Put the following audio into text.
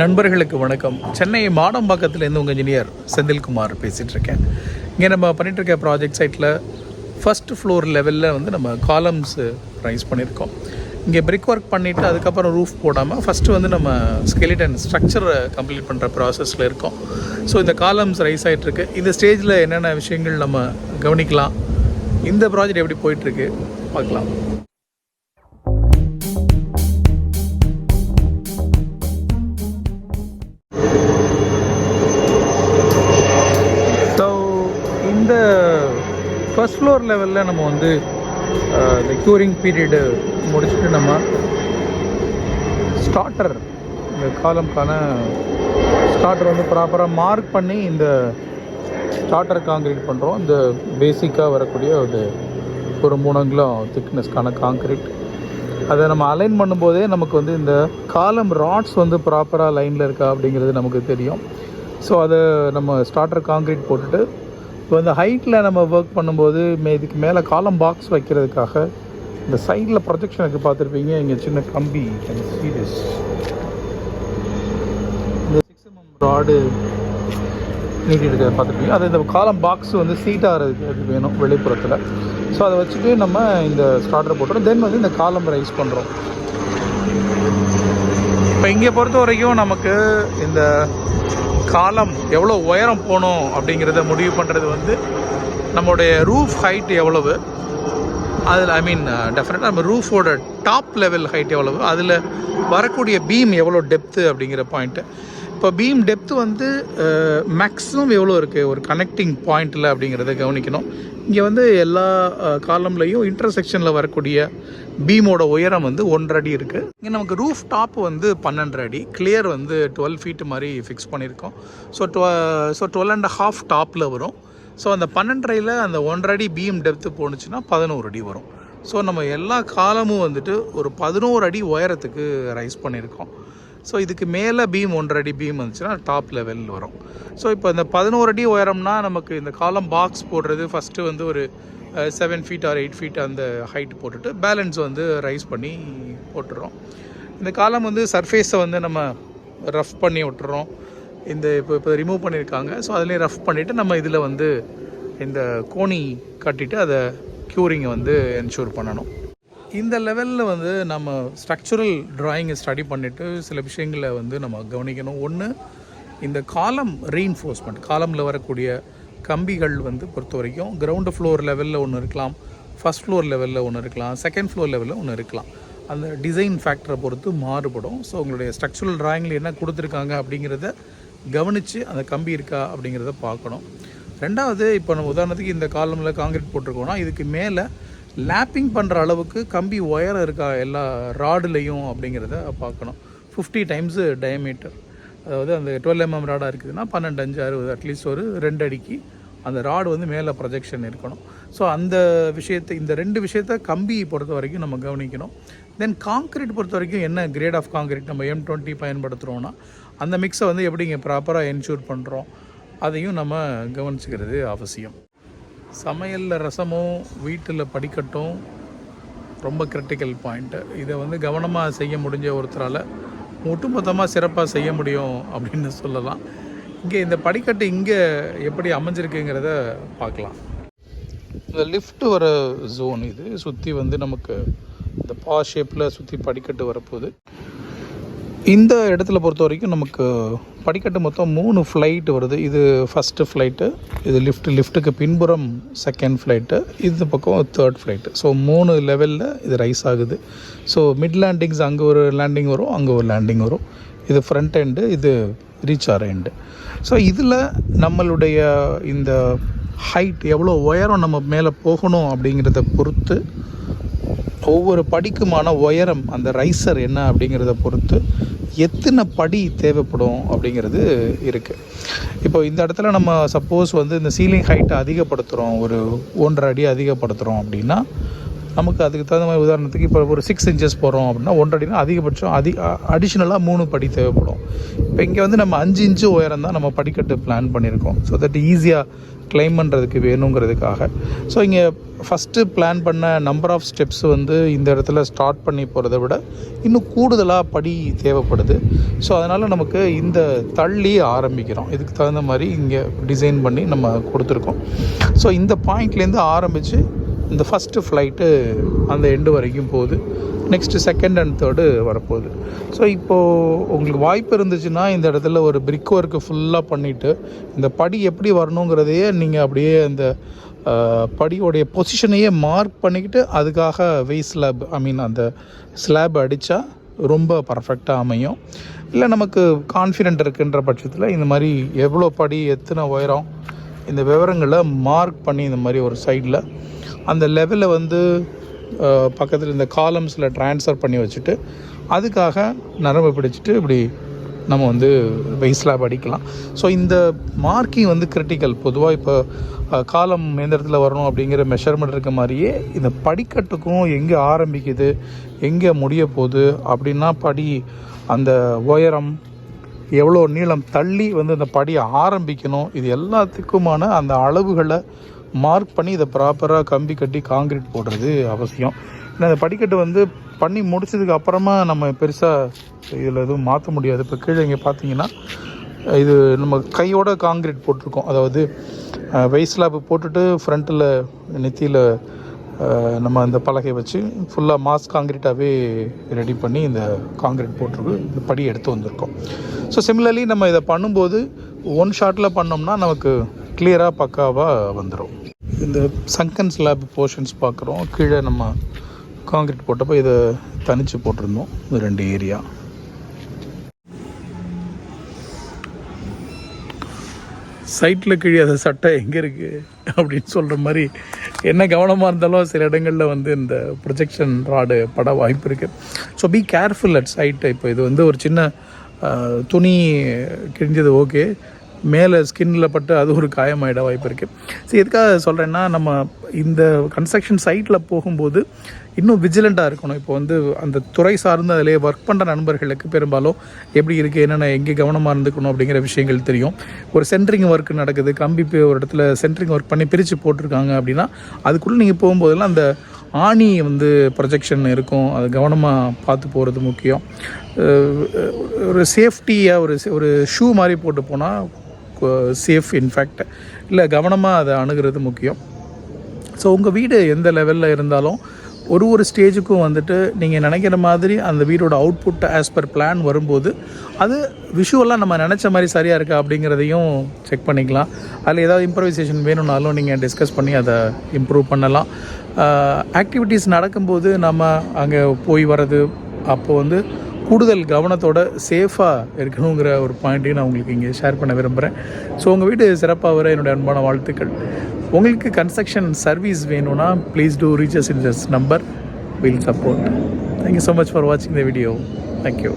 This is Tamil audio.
நண்பர்களுக்கு வணக்கம். சென்னை மாடம்பாக்கத்துலேருந்து உங்கள் இன்ஜினியர் செந்தில்குமார் பேசிகிட்ருக்கேன் இங்கே நம்ம பண்ணிகிட்ருக்க ப்ராஜெக்ட் சைட்டில் ஃபர்ஸ்ட் ஃப்ளோர் லெவலில் வந்து நம்ம காலம்ஸு ரைஸ் பண்ணியிருக்கோம் இங்கே பிரிக் ஒர்க் பண்ணிவிட்டு அதுக்கப்புறம் ரூஃப் போடாமல் ஃபஸ்ட்டு வந்து நம்ம ஸ்கெலிட்டன் ஸ்ட்ரக்சரை கம்ப்ளீட் பண்ணுற ப்ராசஸில் இருக்கோம். ஸோ இந்த காலம்ஸ் ரைஸ் ஆகிட்டுருக்கு இந்த ஸ்டேஜில் என்னென்ன விஷயங்கள் நம்ம கவனிக்கலாம்? இந்த ப்ராஜெக்ட் எப்படி போயிட்டுருக்கு? பார்க்கலாம். ஃபர்ஸ்ட் ஃப்ளோர் லெவலில் நம்ம வந்து இந்த க்யூரிங் பீரியடு முடிச்சுட்டு நம்ம ஸ்டார்டர் இந்த காலம்க்கான ஸ்டார்டர் வந்து ப்ராப்பராக மார்க் பண்ணி இந்த ஸ்டார்டர் காங்கிரீட் பண்ணுறோம் இந்த பேசிக்காக வரக்கூடிய ஒரு ஒரு மூணு அங்குலம் திக்னஸ்க்கான காங்கிரீட் அதை நம்ம அலைன் பண்ணும்போதே நமக்கு வந்து இந்த காலம் ராட்ஸ் வந்து ப்ராப்பராக லைனில் இருக்கா அப்படிங்கிறது நமக்கு தெரியும். ஸோ அதை நம்ம ஸ்டார்டர் காங்கிரீட் போட்டுட்டு இப்போ இந்த ஹைட்டில் நம்ம ஒர்க் பண்ணும்போது மே இதுக்கு மேலே காலம் பாக்ஸ் வைக்கிறதுக்காக இந்த சைடில் ப்ரொஜெக்ஷனுக்கு பார்த்துருப்பீங்க இங்கே சின்ன கம்பி சீரியஸ் இந்த சிக்ஸ் எம்எம் mm ராடு நீட்டிட்டு பார்த்துருப்பீங்க. அது இந்த காலம் பாக்ஸ் வந்து சீட்டாகிறதுக்கு வேணும் வெளிப்புறத்தில். ஸோ அதை வச்சுட்டு நம்ம இந்த ஸ்டார்டர் போட்டுறோம். தென் வந்து இந்த காலம் ரைஸ் பண்ணுறோம் இப்போ இங்கே பொறுத்த வரைக்கும் நமக்கு இந்த காலம் எவ்வளோ உயரம் போகணும் அப்படிங்கிறத முடிவு பண்ணுறது வந்து நம்மளுடைய ரூஃப் ஹைட் எவ்வளவு? அதில் ஐ மீன் டெஃபினட்டாக நம்ம ரூஃபோட டாப் லெவல் ஹைட் எவ்வளவு? அதில் வரக்கூடிய பீம் எவ்வளோ டெப்த்து அப்படிங்கிற பாயிண்ட்டு இப்போ பீம் டெப்த் வந்து மேக்ஸிமம் எவ்வளோ இருக்குது ஒரு கனெக்டிங் பாயிண்டில் அப்படிங்கிறத கவனிக்கணும். இங்கே வந்து எல்லா காலம்லையும் இன்டர்செக்ஷனில் வரக்கூடிய பீமோட உயரம் வந்து ஒன்றரை அடி இருக்குது இங்கே நமக்கு ரூஃப் டாப் வந்து பன்னெண்டு அடி. கிளியர் வந்து டுவெல் ஃபீட் மாதிரி ஃபிக்ஸ் பண்ணியிருக்கோம் so டுவ so twelve and half டாப்பில் வரும். ஸோ அந்த பன்னெண்டரையில் அந்த ஒன்றரை அடி பீம் டெப்த்து போணுச்சுன்னா பதினோரு அடி வரும். ஸோ நம்ம எல்லா காலமும் வந்துட்டு ஒரு பதினோரு அடி உயரத்துக்கு ரைஸ் பண்ணியிருக்கோம் ஸோ இதுக்கு மேலே பீம் ஒன்றரை அடி பீம் வந்துச்சுன்னா டாப் லெவல் வரும். ஸோ இப்போ இந்த பதினோரு அடி உயரம்னா நமக்கு இந்த காலம் பாக்ஸ் போடுறது ஃபஸ்ட்டு வந்து ஒரு seven feet or eight feet அந்த ஹைட் போட்டுட்டு பேலன்ஸ் வந்து ரைஸ் பண்ணி போட்டுடுறோம் இந்த காலம் வந்து சர்ஃபேஸை வந்து நம்ம ரஃப் பண்ணி விட்டுறோம். இந்த இப்போ இப்போ ரிமூவ் பண்ணியிருக்காங்க ஸோ அதுலேயும் ரஃப் பண்ணிவிட்டு நம்ம இதில் வந்து இந்த கோணி கட்டிட்டு அதை க்யூரிங்கை வந்து என்ஷூர் பண்ணணும். இந்த லெவலில் வந்து நம்ம ஸ்ட்ரக்சுரல் ட்ராயிங்கை ஸ்டடி பண்ணிவிட்டு சில விஷயங்களை வந்து நம்ம கவனிக்கணும். ஒன்று இந்த காலம் ரீஇன்ஃபோர்ஸ்மெண்ட் காலமில் வரக்கூடிய கம்பிகள் வந்து பொறுத்த வரைக்கும் கிரவுண்டு ஃப்ளோர் லெவலில் ஒன்று இருக்கலாம் ஃபஸ்ட் ஃப்ளோர் லெவலில் ஒன்று இருக்கலாம் செகண்ட் ஃப்ளோர் லெவலில் ஒன்று இருக்கலாம். அந்த டிசைன் ஃபேக்டரை பொறுத்து மாறுபடும். ஸோ உங்களுடைய ஸ்ட்ரக்சுரல் ட்ராயிங்கில் என்ன கொடுத்துருக்காங்க அப்படிங்கிறத கவனித்து அந்த கம்பி இருக்கா அப்படிங்கிறத பார்க்கணும். ரெண்டாவது இப்போ நம்ம உதாரணத்துக்கு இந்த காலமில் காங்கிரீட் போட்டிருக்கோம்னா இதுக்கு மேலே லேப்பிங் பண்ணுற அளவுக்கு கம்பி ஒயர் இருக்கா எல்லா ராடுலேயும் அப்படிங்கிறத பார்க்கணும். ஃபிஃப்டி டைம்ஸு டயமீட்டர் அதாவது அந்த டுவெல் எம்எம் ராடாக இருக்குதுன்னா பன்னெண்டு அஞ்சு அறுபது அட்லீஸ்ட் ஒரு ரெண்டு அடிக்கு அந்த ராடு வந்து மேலே ப்ரொஜெக்ஷன் இருக்கணும். ஸோ அந்த விஷயத்தை இந்த ரெண்டு விஷயத்த கம்பி பொறுத்த வரைக்கும் நம்ம கவனிக்கணும். தென் காங்க்ரீட் பொறுத்த வரைக்கும் என்ன கிரேட் ஆஃப் காங்க்ரீட் நம்ம எம் டுவெண்ட்டி பயன்படுத்துகிறோன்னா அந்த மிக்ஸை வந்து எப்படி இங்கே ப்ராப்பராக என்ஷூர் பண்ணுறோம் அதையும் நம்ம கவனிச்சுக்கிறது அவசியம். சமையலில் ரசமும் வீட்டில் படிக்கட்டும் ரொம்ப கிரிட்டிக்கல் பாயிண்ட்டு இதை வந்து கவனமாக செய்ய முடிஞ்ச ஒருத்தரால் ஒட்டுமொத்தமாக சிறப்பாக செய்ய முடியும் அப்படின்னு சொல்லலாம். இங்கே இந்த படிக்கட்டு இங்கே எப்படி அமைஞ்சிருக்குங்கிறத பார்க்கலாம். இந்த லிஃப்ட் வர ஜோன் இது சுற்றி வந்து நமக்கு இந்த பா ஷேப்பில் சுற்றி படிக்கட்டு வரப்போகுது. இந்த இடத்துல பொறுத்த வரைக்கும் நமக்கு படிக்கட்டு மொத்தம் மூணு ஃப்ளைட் வருது. இது ஃபஸ்ட்டு ஃப்ளைட்டு இது லிஃப்ட் லிஃப்ட்டுக்கு பின்புறம் செகண்ட் ஃப்ளைட்டு இந்த பக்கம் தேர்ட் ஃப்ளைட்டு ஸோ மூணு லெவலில் இது ரைஸ் ஆகுது. ஸோ மிட் லேண்டிங்ஸ் அங்கே ஒரு லேண்டிங் வரும் அங்கே ஒரு லேண்டிங் வரும். இது ஃப்ரண்ட் எண்டு இது ரீச் ஆகிற எண்டு ஸோ இதில் நம்மளுடைய இந்த ஹைட் எவ்வளோ உயரம் நம்ம மேலே போகணும் அப்படிங்கிறத பொறுத்து ஒவ்வொரு படிக்குமான உயரம் அந்த ரைசர் என்ன அப்படிங்கிறத பொறுத்து எத்தனை படி தேவைப்படும் அப்படிங்கிறது இருக்குது இப்போ இந்த இடத்துல நம்ம சப்போஸ் வந்து இந்த சீலிங் ஹைட்டை அதிகப்படுத்துகிறோம் ஒரு ஒன்றரை அடி அதிகப்படுத்துகிறோம் அப்படின்னா நமக்கு அதுக்கு தகுந்த மாதிரி உதாரணத்துக்கு இப்போ ஒரு சிக்ஸ் இன்ச்சஸ் போகிறோம் அப்படின்னா ஒன்றரை அடினா அதிகபட்சம் அதி அடிஷ்னலாக மூணு படி தேவைப்படும். இப்போ இங்கே வந்து நம்ம அஞ்சு இன்ச்சு உயரம் தான் நம்ம படிக்கட்டு பிளான் பண்ணியிருக்கோம். ஸோ தட் ஈஸியாக கிளைம் பண்ணுறதுக்கு வேணுங்கிறதுக்காக. ஸோ இங்கே ஃபஸ்ட்டு பிளான் பண்ண நம்பர் ஆஃப் ஸ்டெப்ஸ் வந்து இந்த இடத்துல ஸ்டார்ட் பண்ணி போகிறத விட இன்னும் கூடுதலாக படி தேவைப்படுது. ஸோ அதனால் நமக்கு இந்த தள்ளி ஆரம்பிக்கிறோம். இதுக்கு தகுந்த மாதிரி இங்கே டிசைன் பண்ணி நம்ம கொடுத்துருக்கோம். ஸோ இந்த பாயிண்ட்லேருந்து ஆரம்பித்து இந்த ஃபஸ்ட்டு ஃப்ளைட்டு அந்த எண்டு வரைக்கும் போகுது. நெக்ஸ்ட்டு செகண்ட் அண்ட் தேர்டு வரப்போகுது. ஸோ இப்போது உங்களுக்கு வாய்ப்பு இருந்துச்சுன்னா இந்த இடத்துல ஒரு பிரிக் ஒர்க்கு ஃபுல்லாக பண்ணிவிட்டு இந்த படி எப்படி வரணுங்கிறதையே நீங்கள் அப்படியே அந்த படியோடைய பொசிஷனையே மார்க் பண்ணிக்கிட்டு அதுக்காக வெய் ஸ்லாப் ஐ மீன் அந்த ஸ்லாப் அடித்தா ரொம்ப பர்ஃபெக்டாக அமையும். இல்லை நமக்கு கான்ஃபிடென்ட் இருக்குன்ற பட்சத்தில் இந்த மாதிரி எவ்வளோ படி எத்தனை உயரம் இந்த விவரங்களை மார்க் பண்ணி இந்த மாதிரி ஒரு சைடில் அந்த லெவலை வந்து பக்கத்தில் இந்த காலம்ஸில் ட்ரான்ஸ்ஃபர் பண்ணி வச்சுட்டு அதுக்காக நரம்பு பிடிச்சிட்டு இப்படி நம்ம வந்து வெய் ஸ்லாப் அடிக்கலாம். ஸோ இந்த மார்க்கிங் வந்து கிரிட்டிக்கல் பொதுவாக இப்போ காலம் எந்த இடத்துல வரணும் அப்படிங்கிற மெஷர்மெண்ட் இருக்க மாதிரியே இந்த படிக்கட்டுக்கும் எங்கே ஆரம்பிக்குது எங்கே முடிய போகுது அப்படின்னா படி அந்த உயரம் எவ்வளோ நீளம் தள்ளி வந்து அந்த படி ஆரம்பிக்கணும் இது எல்லாத்துக்குமான அந்த அளவுகளை மார்க் பண்ணி இதை ப்ராப்பராக கம்பி கட்டி காங்கிரீட் போடுறது அவசியம். ஏன்னா இந்த படிக்கட்டு வந்து பண்ணி முடிச்சதுக்கு அப்புறமா நம்ம பெருசாக இதில் எதுவும் மாற்ற முடியாது. இப்போ கீழே இங்கே பார்த்தீங்கன்னா இது நம்ம கையோட காங்கிரீட் போட்டிருக்கோம். அதாவது வெயிஸ்லாப்பு ஸ்லாப் போட்டுட்டு ஃப்ரண்ட்டில் நெத்தியில் நம்ம அந்த பலகை வச்சு ஃபுல்லாக மாஸ் காங்கிரீட்டாகவே ரெடி பண்ணி இந்த காங்கிரீட் போட்டிருக்கு இந்த படி எடுத்து வந்திருக்கோம். ஸோ சிமிலர்லி நம்ம இதை பண்ணும்போது ஒன் ஷாட்டில் பண்ணோம்னா நமக்கு கிளியராக பக்காவாக வந்துடும் இந்த சங்கன் ஸ்லாப் போர்ஷன்ஸ் பார்க்குறோம். கீழே நம்ம காங்கிரீட் போட்டப்போ இதை தனித்து போட்டிருந்தோம். இந்த ரெண்டு ஏரியா சைட்டில் கீழே அந்த சட்டை எங்கே இருக்குது அப்படின்னு சொல்கிற மாதிரி என்ன கவனமாக இருந்தாலும் சில இடங்களில் வந்து இந்த ப்ரொஜெக்ஷன் ராடு பட வாய்ப்பு இருக்குது so be careful at site இப்போ இது வந்து ஒரு சின்ன அஹ், துணி கிழிஞ்சது ஓகே மேலே ஸ்கின்னில் பட்டு அது ஒரு காயமாயிட வாய்ப்பு இருக்குது ஸோ எதுக்காக சொல்கிறேன்னா நம்ம இந்த கன்ஸ்ட்ரக்ஷன் சைட்டில் போகும்போது இன்னும் விஜிலண்ட்டாக இருக்கணும். இப்போ வந்து அந்த துறை சார்ந்து அதிலே ஒர்க் பண்ணுற நண்பர்களுக்கு பெரும்பாலும் எப்படி இருக்குது என்னென்ன எங்கே கவனமாக இருந்துக்கணும் அப்படிங்கிற விஷயங்கள் தெரியும். ஒரு சென்ட்ரிங் ஒர்க் நடக்குது கம்பி ஒரு இடத்துல சென்ட்ரிங் ஒர்க் பண்ணி பிரித்து போட்டிருக்காங்க அப்படின்னா அதுக்குள்ளே நீங்கள் போகும்போதெல்லாம் அந்த ஆணி வந்து ப்ரொஜெக்ஷன் இருக்கும். அது கவனமாக பார்த்து போகிறது முக்கியம். ஒரு சேஃப்டியாக ஒரு ஒரு ஷூ மாதிரி போட்டு போனால் சேஃப் இன்ஃபேக்ட் இல்லை கவனமாக அதை அணுகிறது முக்கியம். ஸோ உங்கள் வீடு எந்த லெவலில் இருந்தாலும் ஒரு ஒரு ஸ்டேஜுக்கும் வந்துட்டு நீங்கள் நினைக்கிற மாதிரி அந்த வீடோட அவுட்புட் ஆஸ் பர் பிளான் வரும்போது அது விஷுவலாக நம்ம நினச்ச மாதிரி சரியாக இருக்கா அப்படிங்கிறதையும் செக் பண்ணிக்கலாம். அதில் ஏதாவது இம்ப்ரவைசேஷன் வேணும்னாலும் நீங்கள் டிஸ்கஸ் பண்ணி அதை இம்ப்ரூவ் பண்ணலாம். ஆக்டிவிட்டீஸ் நடக்கும்போது நம்ம அங்கே போய் வர்றது அப்போது வந்து கூடுதல் கவனத்தோட சேஃபாக இருக்கணுங்கிற ஒரு பாயிண்ட்டையும் நான் உங்களுக்கு இங்கே ஷேர் பண்ண விரும்புகிறேன் ஸோ உங்கள் வீடு சிறப்பாக வர என்னுடைய அன்பான வாழ்த்துக்கள். உங்களுக்கு கன்ஸ்ட்ரக்ஷன் சர்வீஸ் வேணும்னா please to reaches in this number will support thank you so much for வாட்சிங் த வீடியோ தேங்க்யூ